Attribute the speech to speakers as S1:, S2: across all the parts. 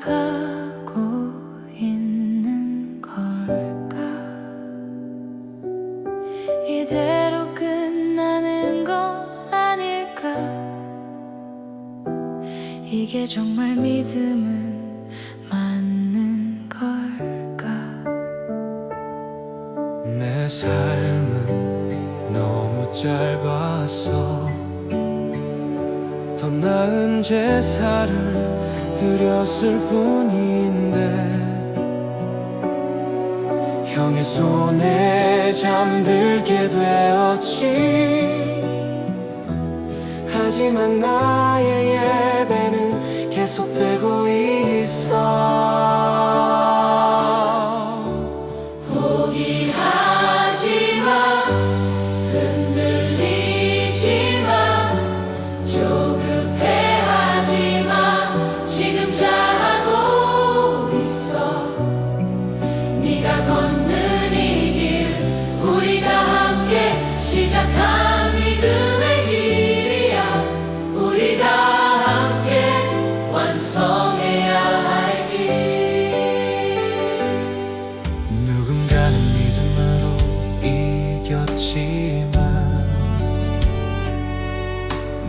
S1: 가고 있는 걸까? 이대로 끝나는 건 아닐까? 이게 정말 믿음은 맞는 걸까?
S2: 내 삶은 너무 짧았어 더 나은 제사를 드렸을 뿐인데 형의 손에 잠들게 되었지. 하지만 나의 예배는 계속되고 있어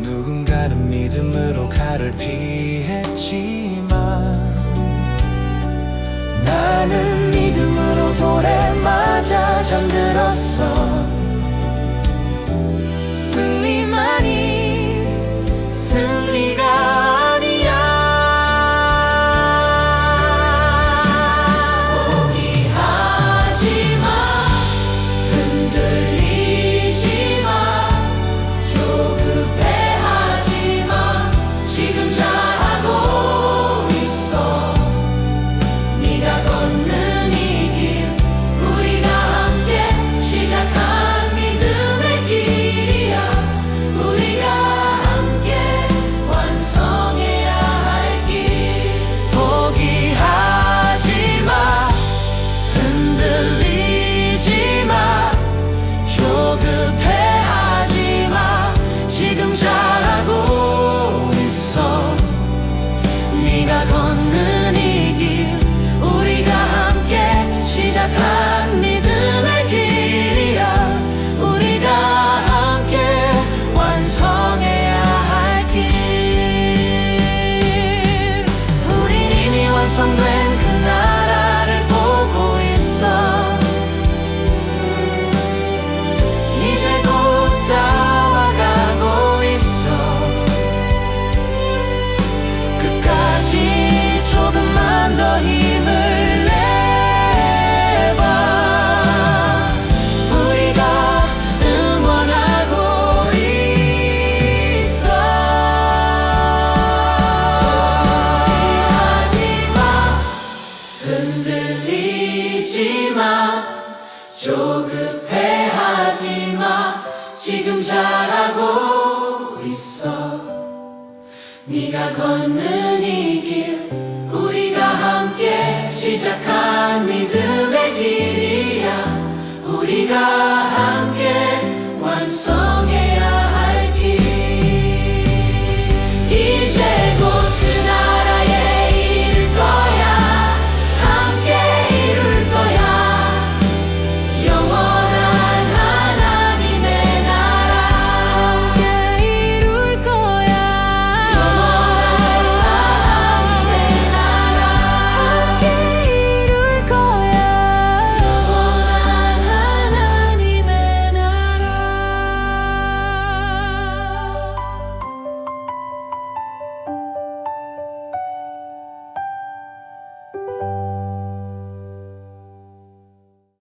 S2: 누군가는 믿음으로 칼을 피했지만 나는 믿음으로 돌에 맞아 잠들었어
S1: 이 흔들리지 마. 조급해하지 마. 지금 잘하고 있어. 네가 걷는 이 길 우리가 함께 시작한 믿음의 길이야. 우리가